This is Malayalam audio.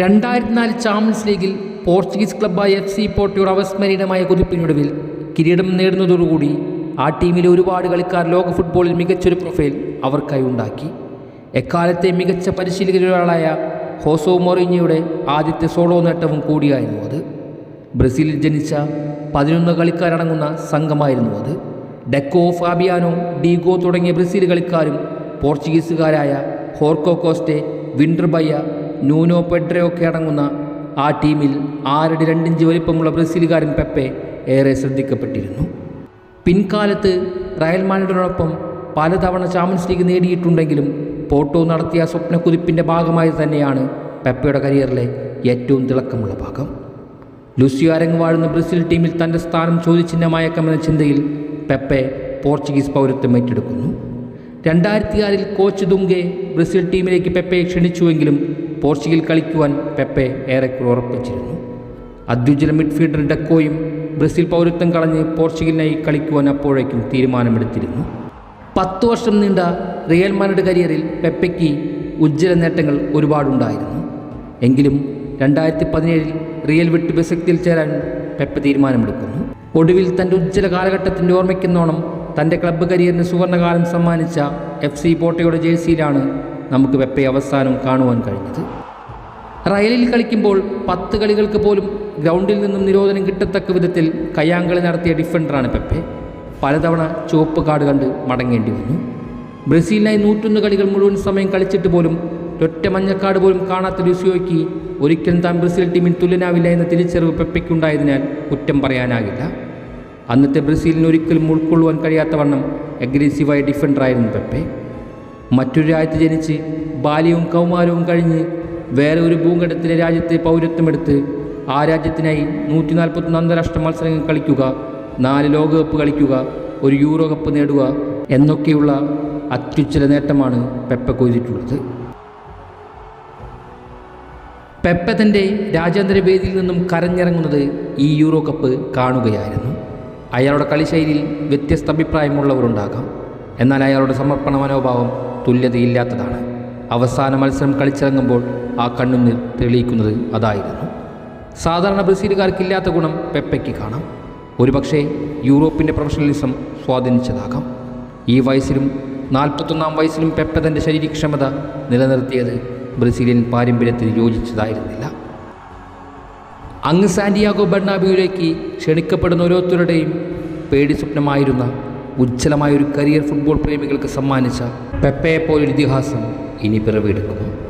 രണ്ടായിരത്തി നാല് ചാമ്പ്യൻസ് ലീഗിൽ പോർച്ചുഗീസ് ക്ലബ്ബായ എഫ് സി പോർട്ടിയുടെ അവസ്മരണീയമായ കുതിപ്പിനൊടുവിൽ കിരീടം നേടുന്നതോടുകൂടി ആ ടീമിലെ ഒരുപാട് കളിക്കാർ ലോക ഫുട്ബോളിൽ മികച്ചൊരു പ്രൊഫൈൽ അവർക്കായി ഉണ്ടാക്കി. എക്കാലത്തെ മികച്ച പരിശീലകരിലൊരാളായ ഹോസോ മൊറിഞ്ഞയുടെ ആദ്യത്തെ സോളോ നേട്ടവും കൂടിയായിരുന്നു അത്. ബ്രസീലിൽ ജനിച്ച പതിനൊന്ന് കളിക്കാരടങ്ങുന്ന സംഘമായിരുന്നു അത്. ഡെക്കോ ഫാബിയാനോ ഡീഗോ തുടങ്ങിയ ബ്രസീൽ കളിക്കാരും പോർച്ചുഗീസുകാരായ ഹോർക്കോ കോസ്റ്റെ വിൻഡർബയ്യ നൂനോ പെഡ്രയൊക്കെ അടങ്ങുന്ന ആ ടീമിൽ ആരടി രണ്ടിഞ്ച് വലിപ്പമുള്ള ബ്രസീലുകാരൻ പെപ്പെ ഏറെ ശ്രദ്ധിക്കപ്പെട്ടിരുന്നു. പിൻകാലത്ത് റയൽ മാഡ്രിഡിനോടൊപ്പം പലതവണ ചാമ്പ്യൻസ് ലീഗ് നേടിയിട്ടുണ്ടെങ്കിലും പോട്ടോ നടത്തിയ സ്വപ്നക്കുതിപ്പിന്റെ ഭാഗമായി തന്നെയാണ് പെപ്പയുടെ കരിയറിലെ ഏറ്റവും തിളക്കമുള്ള ഭാഗം. ലുസിയോ അരങ്ങ് വാഴുന്ന ബ്രസീൽ ടീമിൽ തന്റെ സ്ഥാനം ചോദ്യചിഹ്നമായേക്കാമെന്ന ചിന്തയിൽ പെപ്പെ പോർച്ചുഗീസ് പൗരത്വം ഏറ്റെടുക്കുന്നു. രണ്ടായിരത്തി ആറിൽ കോച്ച് ദുങ്കെ ബ്രസീൽ ടീമിലേക്ക് പെപ്പയെ ക്ഷണിച്ചുവെങ്കിലും പോർച്ചുഗൽ കളിക്കുവാൻ പെപ്പെ ഏറെക്കുറെ ഉറപ്പിച്ചിരുന്നു. അദ്വിജല മിഡ്ഫീൽഡർ ഡെക്കോയും ബ്രസീൽ പൗരത്വം കളഞ്ഞ് പോർച്ചുഗലിനായി കളിക്കുവാൻ അപ്പോഴേക്കും തീരുമാനമെടുത്തിരുന്നു. പത്തു വർഷം നീണ്ട റിയൽ മാനഡ് കരിയറിൽ പെപ്പയ്ക്ക് ഉജ്ജ്വല നേട്ടങ്ങൾ ഒരുപാടുണ്ടായിരുന്നു. എങ്കിലും രണ്ടായിരത്തി പതിനേഴിൽ റിയൽ വിട്ട് ബെസക്തിയിൽ ചേരാൻ പെപ്പ തീരുമാനമെടുക്കുന്നു. ഒടുവിൽ തന്റെ ഉജ്ജ്വല കാലഘട്ടത്തിന്റെ ഓർമ്മിക്കുന്നോണം തന്റെ ക്ലബ്ബ് കരിയറിന് സുവർണകാലം സമ്മാനിച്ച എഫ് സി പോട്ടയുടെ ജേഴ്സിയിലാണ് നമുക്ക് വെപ്പെ അവസാനം കാണുവാൻ കഴിഞ്ഞത്. റയലിൽ കളിക്കുമ്പോൾ പത്ത് കളികൾക്ക് പോലും ഗ്രൗണ്ടിൽ നിന്നും നിരോധനം കിട്ടത്തക്ക വിധത്തിൽ കയ്യാങ്കളി നടത്തിയ ഡിഫൻഡറാണ് പെപ്പെ. പലതവണ ചുവപ്പ് കാർഡ് കണ്ട് മടങ്ങേണ്ടി വന്നു. ബ്രസീലിനായി നൂറ്റൊന്ന് കളികൾ മുഴുവൻ സമയം കളിച്ചിട്ട് പോലും ഒറ്റ മഞ്ഞക്കാട് പോലും കാണാത്ത ലുസിയോയ്ക്ക് ഒരിക്കലും താൻ ബ്രസീൽ ടീമിൽ തുല്യനാവില്ല എന്ന തിരിച്ചറിവ് പെപ്പയ്ക്കുണ്ടായതിനാൽ കുറ്റം പറയാനാകില്ല. അന്നത്തെ ബ്രസീലിന് ഒരിക്കലും ഉൾക്കൊള്ളുവാൻ കഴിയാത്തവണ്ണം അഗ്രസീവായ ഡിഫൻഡറായിരുന്നു പെപ്പെ. മറ്റൊരു രാജ്യത്ത് ജനിച്ച് ബാല്യവും കൗമാരവും കഴിഞ്ഞ് വേറെ ഒരു ഭൂഖണ്ഡത്തിലെ രാജ്യത്തെ പൗരത്വമെടുത്ത് ആ രാജ്യത്തിനായി നൂറ്റി നാൽപ്പത്തൊന്ന് അന്താരാഷ്ട്ര മത്സരങ്ങൾ കളിക്കുക നാല് ലോകകപ്പ് കളിക്കുക ഒരു യൂറോ കപ്പ് നേടുക എന്നൊക്കെയുള്ള അത്യുച്ചല നേട്ടമാണ് പെപ്പ കൊയ്തിട്ടുള്ളത്. പെപ്പ തന്റെ രാജ്യാന്തര വേദിയിൽ നിന്നും കരഞ്ഞിറങ്ങുന്നത് ഈ യൂറോ കപ്പ് കാണുകയായിരുന്നു. അയാളുടെ കളിശൈലിയിൽ വ്യത്യസ്ത അഭിപ്രായമുള്ളവരുണ്ടാകാം. എന്നാൽ അയാളുടെ സമർപ്പണ മനോഭാവം തുല്യതയില്ലാത്തതാണ്. അവസാന മത്സരം കളിച്ചിറങ്ങുമ്പോൾ ആ കണ്ണുനീർ തെളിയിക്കുന്നത് അതായിരുന്നു. സാധാരണ ബ്രസീലുകാർക്കില്ലാത്ത ഗുണം പെപ്പയ്ക്ക് കാണാം. ഒരുപക്ഷേ യൂറോപ്പിന്റെ പ്രൊഫഷണലിസം സ്വാധീനിച്ചതാകാം. ഈ വയസ്സിലും നാൽപ്പത്തൊന്നാം വയസ്സിലും പെപ്പ തന്റെ ശരീരക്ഷമത നിലനിർത്തിയത് ബ്രസീലിയൻ പാരമ്പര്യത്തിന് യോജിച്ചതായിരുന്നില്ല. അങ്ങ് സാന്റിയാഗോ ബർണാബിയിലേക്ക് ക്ഷണിക്കപ്പെടുന്ന ഓരോരുത്തരുടെയും പേടി സ്വപ്നമായിരുന്ന ഉജ്ജ്വലമായ ഒരു കരിയർ ഫുട്ബോൾ പ്രേമികൾക്ക് സമ്മാനിച്ച പെപ്പയെ പോലൊരു ഇതിഹാസം ഇനി പിറവിയെടുക്കുന്നു